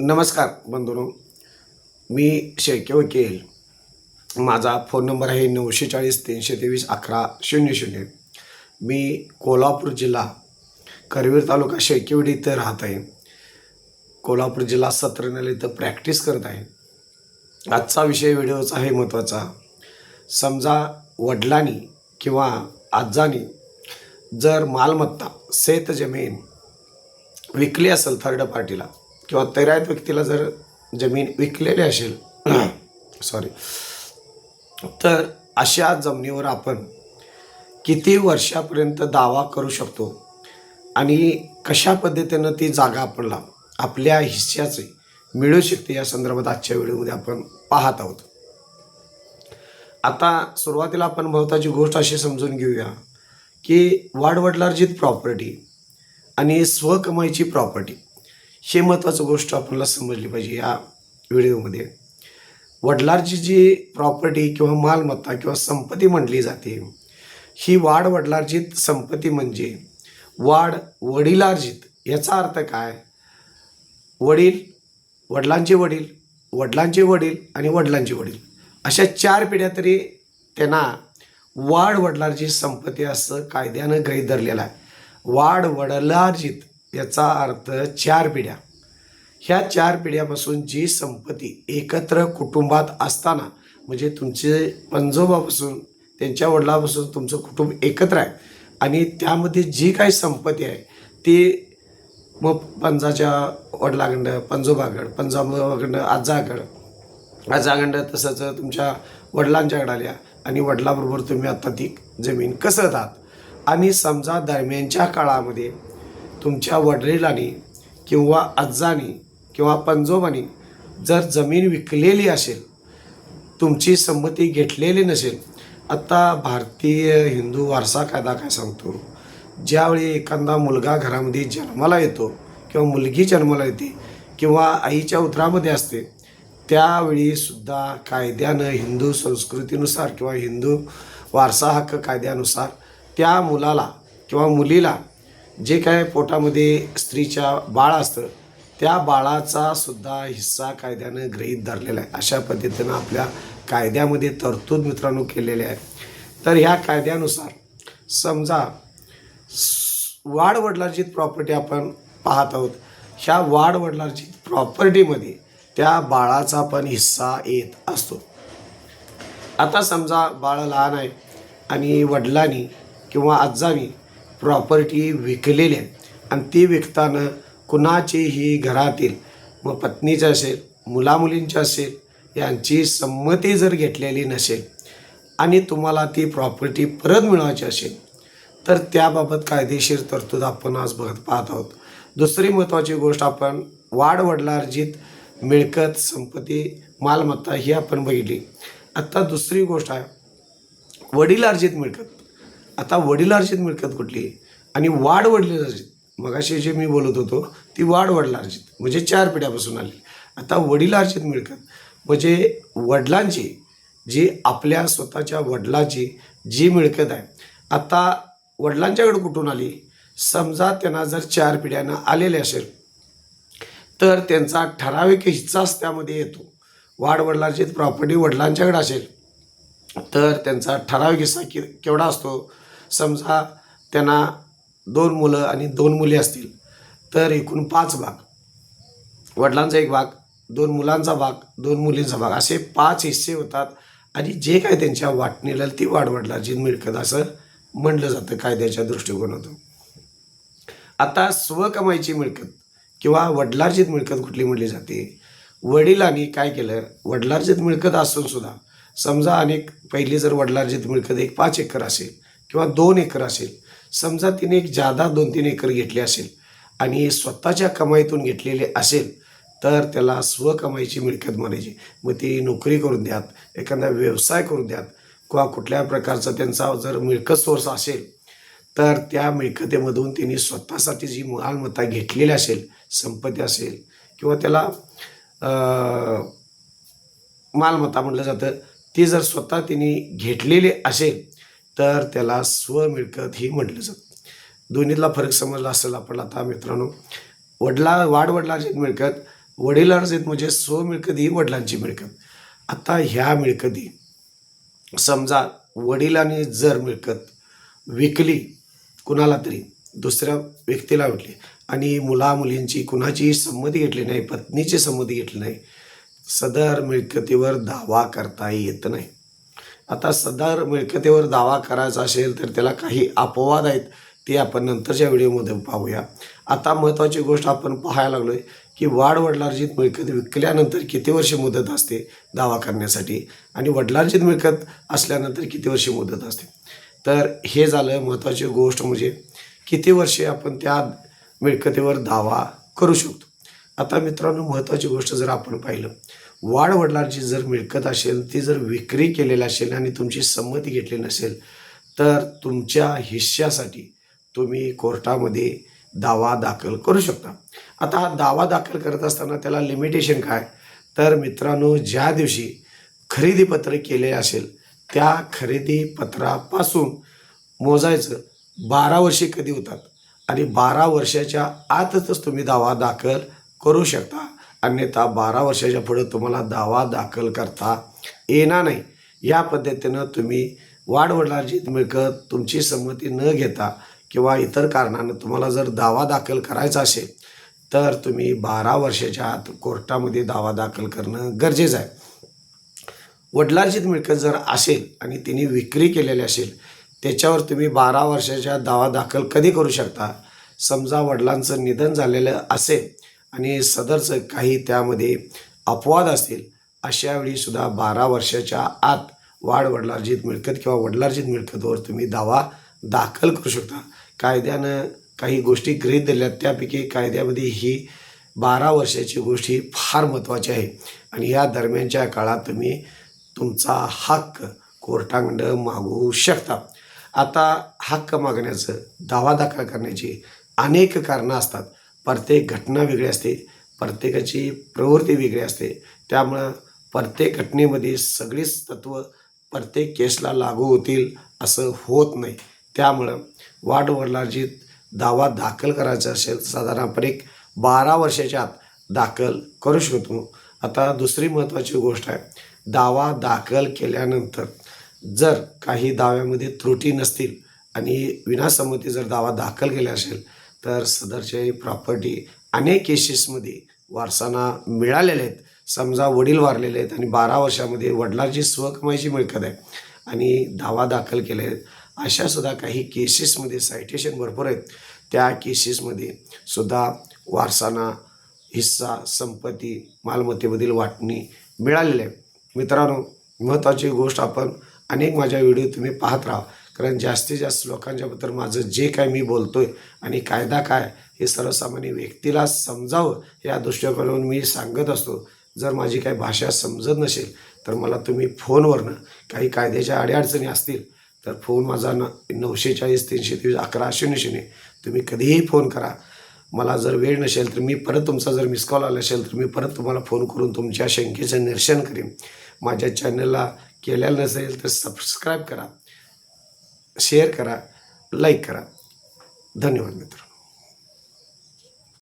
नमस्कार बंधूनो. मी शेळके वकील. माझा फोन नंबर आहे नऊशे चाळीस तीनशे तेवीस अकरा शून्य शून्य. मी कोल्हापूर जिल्हा करवीर तालुका शेळकेवाडी इथं राहत आहे. कोल्हापूर जिल्हा सत्र इथं प्रॅक्टिस करत आहे. आजचा विषय व्हिडिओचा आहे महत्त्वाचा. समजा वडिलांनी किंवा आजानी जर मालमत्ता शेतजमीन विकली असेल थर्ड पार्टीला किंवा तैरायत व्यक्तीला जर जमीन विकलेली असेल सॉरी तर अशा जमिनीवर आपण किती वर्षापर्यंत दावा करू शकतो आणि कशा पद्धतीनं ती जागा आपल्याला आपल्या हिस्स्याचे मिळू शकते या संदर्भात आजच्या व्हिडिओमध्ये आपण पाहत आहोत. आता सुरुवातीला आपण बहुताची गोष्ट अशी समजून घेऊया की वाडवडलार्जित प्रॉपर्टी आणि स्वकमाईची प्रॉपर्टी हे महत्त्वाचं गोष्ट आपल्याला समजली पाहिजे या व्हिडिओमध्ये. वडिलांची जी प्रॉपर्टी किंवा मालमत्ता किंवा संपत्ती म्हटली जाते ही वाढ वडिलार्जित संपत्ती म्हणजे वाढ वडिलार्जित याचा अर्थ काय? वडील वडिलांचे वडील वडिलांचे वडील आणि वडिलांचे वडील. अशा चार पिढ्या तरी त्यांना वाढ वडिलार्जित संपत्ती असं कायद्यानं गृहीत धरलेलं आहे. वाढ वडिलार्जित याचा अर्थ चार पिढ्या. ह्या चार पिढ्यापासून जी संपत्ती एकत्र कुटुंबात असताना म्हणजे तुमचे पंजोबापासून त्यांच्या वडिलापासून तुमचं कुटुंब एकत्र आहे आणि त्यामध्ये जी काही संपत्ती आहे ती मग पंजाच्या वडिलाकडं पंजोबाकडं पंजाबाकडं आजाकडं आजाकडं तसंच तुमच्या वडिलांच्याकडं आल्या आणि वडिलाबरोबर तुम्ही आता ती जमीन कसत आहात आणि समजा दरम्यानच्या काळामध्ये तुमच्या वडिलांनी किंवा आजानी किंवा पंजोबानी जर जमीन विकलेली असेल तुमची संमती घेतलेली नसेल आता भारतीय हिंदू वारसा कायदा काय सांगतो? ज्यावेळी एखादा मुलगा घरामध्ये जन्माला येतो किंवा मुलगी जन्माला येते किंवा आईच्या उदरामध्ये असते त्यावेळीसुद्धा कायद्यानं हिंदू संस्कृतीनुसार किंवा हिंदू वारसा हक्क कायद्यानुसार त्या मुलाला किंवा मुलीला जे काय पोटामध्ये स्त्रीच्या बाळ असतं त्या बाळाचा सुद्धा हिस्सा कायद्यानं गृहीत धरलेला आहे. अशा पद्धतीनं आपल्या कायद्यामध्ये तरतूद मित्रांनो केलेले आहे. तर ह्या कायद्यानुसार समजा वाढ प्रॉपर्टी आपण पाहत आहोत. ह्या वाढ प्रॉपर्टीमध्ये त्या बाळाचा पण हिस्सा येत असतो. आता समजा बाळ लहान आहे आणि वडिलांनी किंवा आजानी प्रॉपर्टी विकलेली आहे. आणि ती विकताना कुणाचीही घरातील मग पत्नीचं असेल मुलामुलींची असेल यांची संमती जर घेतलेली नसेल आणि तुम्हाला ती प्रॉपर्टी परत मिळवायची असेल तर त्याबाबत कायदेशीर तरतूद आपण आज बघत पाहत आहोत. दुसरी महत्त्वाची गोष्ट आपण वाढवडलार्जित मिळकत संपत्ती मालमत्ता ही आपण बघितली. आत्ता दुसरी गोष्ट आहे वडिलार्जित मिळकत. आता वडिलार्जित मिळकत कुठली? आणि वाढ वडिलार्जित. मगाशी जे मी बोलत होतो ती वाढ वडिलार्जित. म्हणजे चार पिढ्यापासून आली आता वडिलार्जित मिळकत म्हणजे वडिलांची जी आपल्या स्वतःच्या वडिलाची जी मिळकत आहे. आता वडिलांच्याकडे कुठून आली? समजा त्यांना जर चार पिढ्यांना आलेले असेल तर त्यांचा ठराविक हिस्साच त्यामध्ये येतो. वाढ वडिलांची प्रॉपर्टी वडिलांच्याकडे असेल तर त्यांचा ठराविक हिस्सा कि केवढा असतो? समजा त्यांना दोन मुलं आणि दोन मुली असतील तर एकूण पाच भाग. वडिलांचा एक भाग दोन मुलांचा भाग दोन मुलींचा भाग असे पाच हिस्से होतात. आणि जे काय त्यांच्या वाटणीला ती वाढवडलाची मिळकत असं म्हणलं जातं कायद्याच्या दृष्टिकोनातून. आता स्वकमाईची मिळकत किंवा वडिलार्जित मिळकत कुठली म्हटली जाते? वडिलांनी काय केलं? वडिलार्जित मिळकत असून सुद्धा समजा अनेक पहिली जर वडिलार्जित मिळकत एक पाच एकर असेल किंवा दोन एकर असेल समजा तिने एक जादा दोन तीन एकर घेतली असेल आणि स्वतःच्या कमाईतून घेतलेले असेल तर त्याला स्वकमाईची मिळकत म्हणायची. मग ती नोकरी करून द्यात एखादा व्यवसाय करून द्यात किंवा कुठल्या प्रकारचा त्यांचा जर मिळकत सोर्स असेल तर त्या मिळकतीमधून त्यांनी स्वतःसाठी जी मालमत्ता घेतलेली असेल संपत्ती असेल किंवा त्याला मालमत्ता म्हटलं जातं ती जर स्वतः त्यांनी घेतलेली असेल तर त्याला स्वमिळकत ही म्हटलं जातं. दोन्हीतला फरक समजला असेल आपण आता मित्रांनो. वडला वाढवडिलांची मिळकत वडिलार्जित म्हणजे स्वमिळकत ही वडिलांची मिळकत. आता ह्या मिळकती समजा वडिलांनी जर मिळकत विकली कुणाला तरी दुसऱ्या व्यक्तीला विकली आणि मुला मुलींची कुणाची संमती घेतली नाही पत्नीची संमती घेतली नाही सदर मिळकतीवर दावा करता येत नाही. आता सदर मिळकतेवर दावा करायचा असेल तर त्याला काही अपवाद आहेत ते आपण नंतरच्या व्हिडिओमध्ये पाहूया. आता महत्त्वाची गोष्ट आपण पाहायला लागलो आहे की वाढ वडिलार्जित मिळकत विकल्यानंतर किती वर्ष मुदत असते दावा करण्यासाठी? आणि वडिलार्जित मिळकत असल्यानंतर किती वर्ष मुदत असते? तर हे झालं महत्त्वाची गोष्ट म्हणजे किती वर्षे आपण त्या मिळकतीवर दावा करू शकतो? आता मित्रांनो महत्त्वाची गोष्ट जर आपण पाहिलं वाडवडिलांची जर मिळकत असेल ती जर विक्री केलेली असेल आणि तुमची संमती घेतली नसेल तर तुमच्या हिश्श्यासाठी तुम्ही कोर्टामध्ये दावा दाखल करू शकता. आता हा दावा दाखल करत असताना त्याला लिमिटेशन काय? तर मित्रांनो ज्या दिवशी खरेदीपत्र केले असेल त्या खरेदीपत्रापासून मोजायचं बारा वर्षे कधी होतात? आणि बारा वर्षाच्या आतच तुम्ही दावा दाखल करू शकता. अन्यथा बारा वर्षाच्या पुढं तुम्हाला दावा दाखल करता येणार नाही. या पद्धतीनं तुम्ही वाढवडिलांची मिळकत तुमची संमती न घेता किंवा इतर कारणानं तुम्हाला जर दावा दाखल करायचा असेल तर तुम्ही बारा वर्षाच्या आत कोर्टामध्ये दावा दाखल करणं गरजेचं आहे. वडिलांची मिळकत जर असेल आणि तिने विक्री केलेली असेल त्याच्यावर तुम्ही बारा वर्षाच्या दावा दाखल कधी करू शकता? समजा वडिलांचं निधन झालेलं असेल आणि सदरचं काही त्यामध्ये अपवाद असतील अशावेळी सुद्धा बारा वर्षाच्या आत वाढ वडलार्जित मिळकत किंवा वडलार्जित मिळकतवर तुम्ही दावा दाखल करू शकता. कायद्यानं काही गोष्टी गृहीत दिल्या त्यापैकी कायद्यामध्ये ही बारा वर्षाची गोष्ट ही फार महत्त्वाची आहे. आणि या दरम्यानच्या काळात तुम्ही तुमचा हक्क कोर्टाकडं मागू शकता. आता हक्क मागण्याचं दावा दाखल करण्याची अनेक कारणं असतात. प्रत्येक घटना वेगळी असते प्रत्येकाची प्रवृत्ती वेगळी असते. त्यामुळं प्रत्येक घटनेमध्ये सगळीच तत्त्व प्रत्येक केसला लागू होतील असं होत नाही. त्यामुळं वाढवडिलार्जित दावा दाखल करायचा असेल साधारणपणे साधारण एक बारा वर्षाच्या आत दाखल करू शकतो. आता दुसरी महत्त्वाची गोष्ट आहे दावा दाखल केल्यानंतर जर काही दाव्यामध्ये त्रुटी नसतील आणि विनासंमती जर दावा दाखल केला असेल तर सदरची प्रॉपर्टी अनेक केसेसमध्ये वारसांना मिळालेले आहेत. समजा वडील वारलेले आहेत आणि बारा वर्षामध्ये वडिलांची स्वकमाईची मिळकत आहे आणि दावा दाखल केले आहेत. अशासुद्धा काही केसेसमध्ये सायटेशन भरपूर आहेत. त्या केसेसमध्ये सुद्धा वारसांना हिस्सा संपत्ती मालमत्तेमधील वाटणी मिळालेली आहे. मित्रांनो महत्त्वाची गोष्ट आपण अनेक माझ्या व्हिडिओ तुम्ही पाहत राहा. कारण जास्तीत जास्त लोकांच्याबद्दल माझं जे काय मी बोलतो आहे आणि कायदा काय हे सर्वसामान्य व्यक्तीला समजावं या दृष्टिकोनातून मी सांगत असतो. जर माझी काही भाषा समजत नसेल तर मला तुम्ही फोनवरनं काही कायद्याच्या अडीअडचणी असतील तर फोन माझा न नऊशे चाळीस तीनशे तेवीस अकरा शून्य शून्य तुम्ही कधीही फोन करा. मला जर वेळ नसेल तर मी परत तुमचा जर मिस कॉल आला असेल तर मी परत तुम्हाला फोन करून तुमच्या शंकेचं निरसन करेन. माझ्या चॅनलला केलेलं नसेल तर सबस्क्राईब करा. शेअर करा लाईक करा. धन्यवाद मित्र.